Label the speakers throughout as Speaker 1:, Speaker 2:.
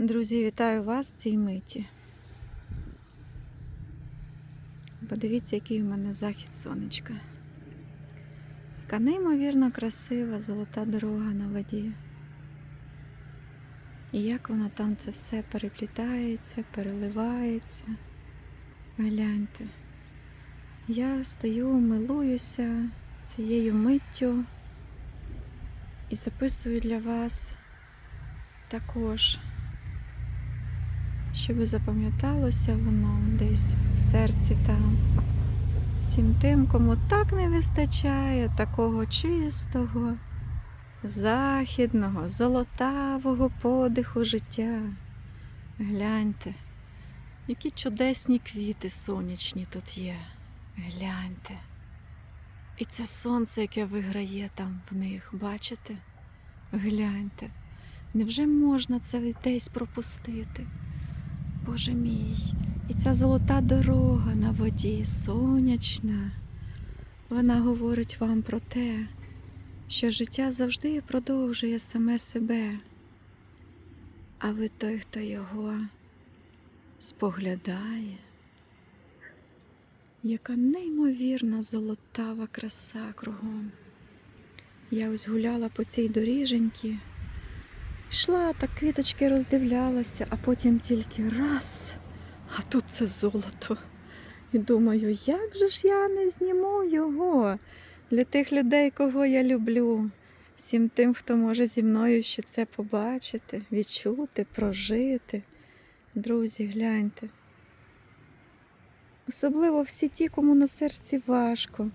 Speaker 1: Друзі, вітаю вас в цій миті. Подивіться, який у мене захід сонечка. Яка неймовірно красива золота дорога на воді. І як воно там це все переплітається, переливається. Гляньте. Я стою, милуюся цією миттю і записую для вас також, щоб запам'яталося воно десь в серці там. Всім тим, кому так не вистачає такого чистого, західного, золотавого подиху життя. Гляньте, які чудесні квіти сонячні тут є. Гляньте. І це сонце, яке виграє там в них, бачите? Гляньте. Невже можна це десь пропустити? Боже мій, і ця золота дорога на воді, сонячна, вона говорить вам про те, що життя завжди продовжує саме себе, а ви той, хто його споглядає. Яка неймовірна золотава краса кругом. Я ось гуляла по цій доріженькі, йшла так квіточки роздивлялася, а потім тільки раз, а тут це золото. І думаю, як же ж я не зніму його для тих людей, кого я люблю, всім тим, хто може зі мною ще це побачити, відчути, прожити. Друзі, гляньте. Особливо всі ті, кому на серці важко.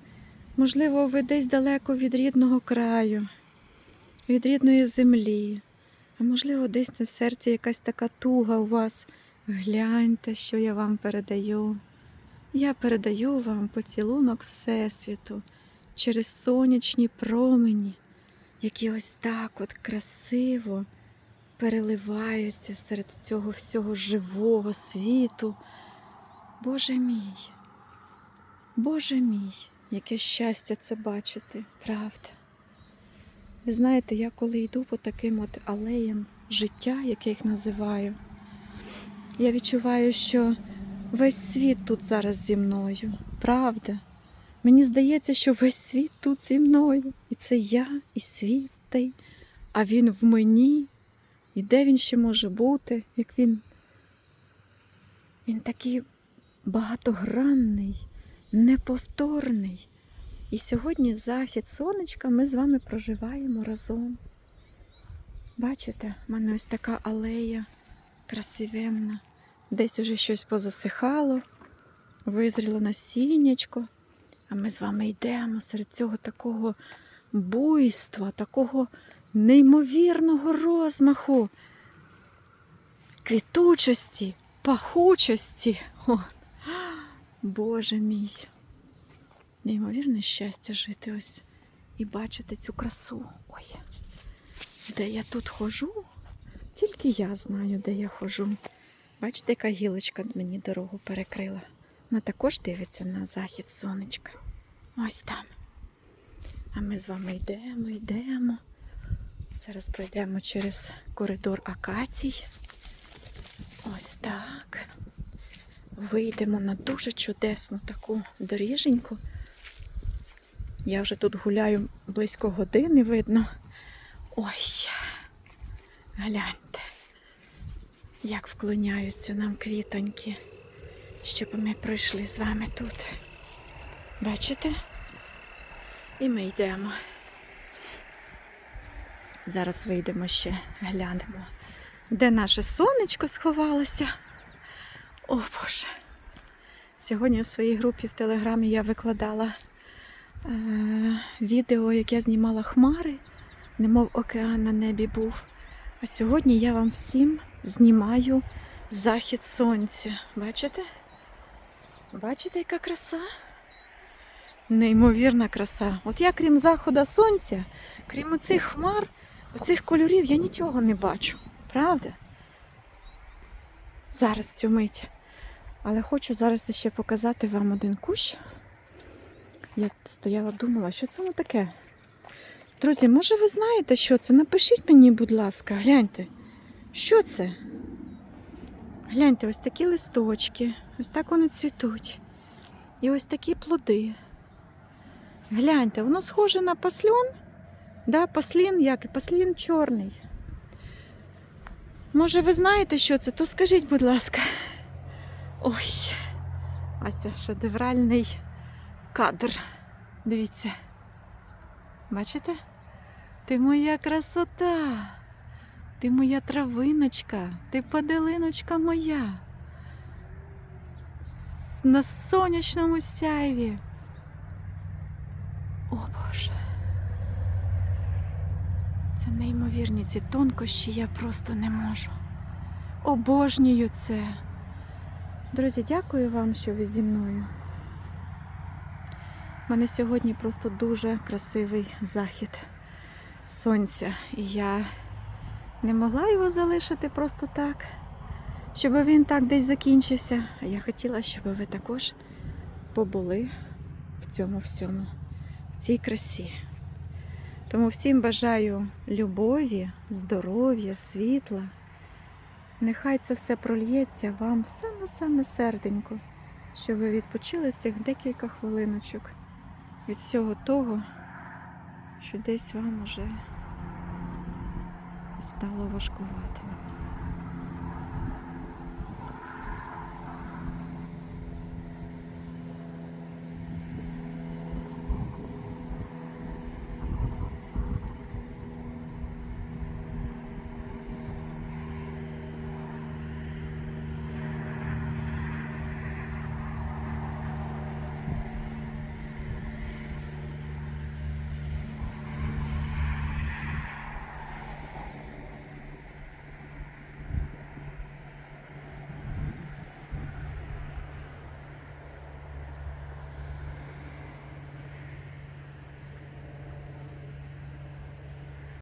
Speaker 1: Можливо, ви десь далеко від рідного краю, від рідної землі. А можливо, десь на серці якась така туга у вас. Гляньте, що я вам передаю. Я передаю вам поцілунок Всесвіту через сонячні промені, які ось так от красиво переливаються серед цього всього живого світу. Боже мій, Боже мій, яке щастя це бачити, правда. Ви знаєте, я коли йду по таким от алеям життя, як я їх називаю, я відчуваю, що весь світ тут зараз зі мною, правда. Мені здається, що весь світ тут зі мною. І це я, і світ той, а він в мені. І де він ще може бути, як він. Він такий багатогранний, неповторний. І сьогодні захід сонечка ми з вами проживаємо разом. Бачите, в мене ось така алея красивенна. Десь уже щось позасихало, визріло насіннячко, а ми з вами йдемо серед цього такого буйства, такого неймовірного розмаху, квітучості, пахучості. О, Боже мій. Неймовірне щастя жити ось і бачити цю красу. Ой, де я тут хожу, тільки я знаю, де я хожу. Бачите, яка гілочка мені дорогу перекрила. Вона також дивиться на захід сонечка. Ось там. А ми з вами йдемо, йдемо. Зараз пройдемо через коридор акацій. Ось так. Вийдемо на дуже чудесну таку доріженьку. Я вже тут гуляю близько години, видно. Ой, гляньте, як вклоняються нам квітоньки, щоб ми пройшли з вами тут. Бачите? І ми йдемо. Зараз вийдемо ще, глянемо, де наше сонечко сховалося. О Боже. Сьогодні в своїй групі в Телеграмі я викладала відео, як я знімала хмари, немов океан на небі був. А сьогодні я вам всім знімаю захід сонця. Бачите? Бачите, яка краса? Неймовірна краса. От я, крім заходу сонця, крім оцих хмар, оцих кольорів, я нічого не бачу. Правда? Зараз цю мить. Але хочу зараз ще показати вам один кущ. Я стояла, думала, що це воно таке. Друзі, може ви знаєте, що це? Напишіть мені, будь ласка, гляньте. Що це? Гляньте, ось такі листочки, ось так вони цвітуть. І ось такі плоди. Гляньте, воно схоже на пасльон. Да, паслін як? Паслін чорний. Може, ви знаєте, що це? То скажіть, будь ласка. Ой, Ася, шедевральний кадр. Дивіться. Бачите? Ти моя красота. Ти моя травиночка, ти поделиночка моя. На сонячному сяйві. О Боже. Це неймовірні ці тонкощі, я просто не можу. Обожнюю це. Друзі, дякую вам, що ви зі мною. У мене сьогодні просто дуже красивий захід сонця. І я не могла його залишити просто так, щоб він так десь закінчився. А я хотіла, щоб ви також побули в цьому всьому, в цій красі. Тому всім бажаю любові, здоров'я, світла. Нехай це все прольється вам саме-саме серденько, щоб ви відпочили цих декілька хвилиночок від всього того, що десь вам уже стало важкуватим.